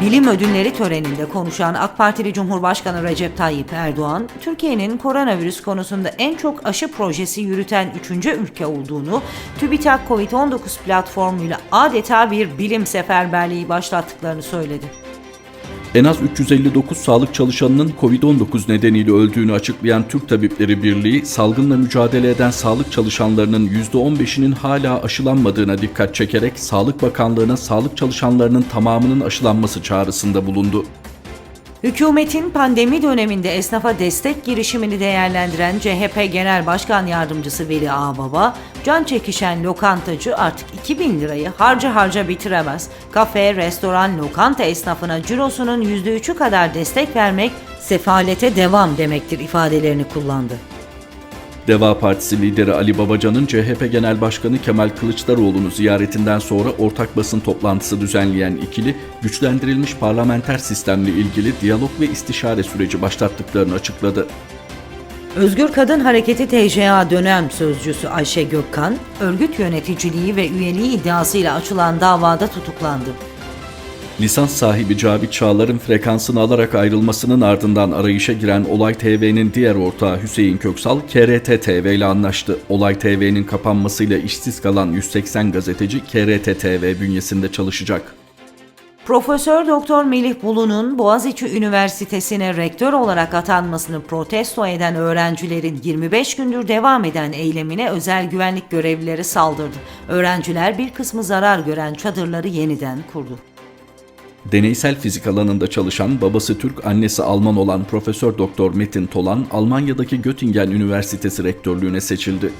Bilim ödülleri töreninde konuşan AK Partili Cumhurbaşkanı Recep Tayyip Erdoğan, Türkiye'nin koronavirüs konusunda en çok aşı projesi yürüten üçüncü ülke olduğunu, TÜBİTAK COVID-19 platformuyla adeta bir bilim seferberliği başlattıklarını söyledi. En az 359 sağlık çalışanının Covid-19 nedeniyle öldüğünü açıklayan Türk Tabipleri Birliği, salgınla mücadele eden sağlık çalışanlarının %15'inin hala aşılanmadığına dikkat çekerek Sağlık Bakanlığı'na sağlık çalışanlarının tamamının aşılanması çağrısında bulundu. Hükümetin pandemi döneminde esnafa destek girişimini değerlendiren CHP Genel Başkan Yardımcısı Veli Ağbaba, can çekişen lokantacı artık 2000 lirayı harca harca bitiremez. Kafe, restoran, lokanta esnafına cirosunun %3'ü kadar destek vermek sefalete devam demektir ifadelerini kullandı. Deva Partisi lideri Ali Babacan'ın CHP Genel Başkanı Kemal Kılıçdaroğlu'nu ziyaretinden sonra ortak basın toplantısı düzenleyen ikili, güçlendirilmiş parlamenter sistemle ilgili diyalog ve istişare süreci başlattıklarını açıkladı. Özgür Kadın Hareketi TCA dönem sözcüsü Ayşe Gökkan, örgüt yöneticiliği ve üyeliği iddiasıyla açılan davada tutuklandı. Lisans sahibi Cavit Çağlar'ın frekansını alarak ayrılmasının ardından arayışa giren Olay TV'nin diğer ortağı Hüseyin Köksal, KRT TV ile anlaştı. Olay TV'nin kapanmasıyla işsiz kalan 180 gazeteci KRT TV bünyesinde çalışacak. Profesör Doktor Melih Bulu'nun Boğaziçi Üniversitesi'ne rektör olarak atanmasını protesto eden öğrencilerin 25 gündür devam eden eylemine özel güvenlik görevlileri saldırdı. Öğrenciler bir kısmı zarar gören çadırları yeniden kurdu. Deneysel fizik alanında çalışan, babası Türk, annesi Alman olan Profesör Doktor Metin Tolan, Almanya'daki Göttingen Üniversitesi rektörlüğüne seçildi.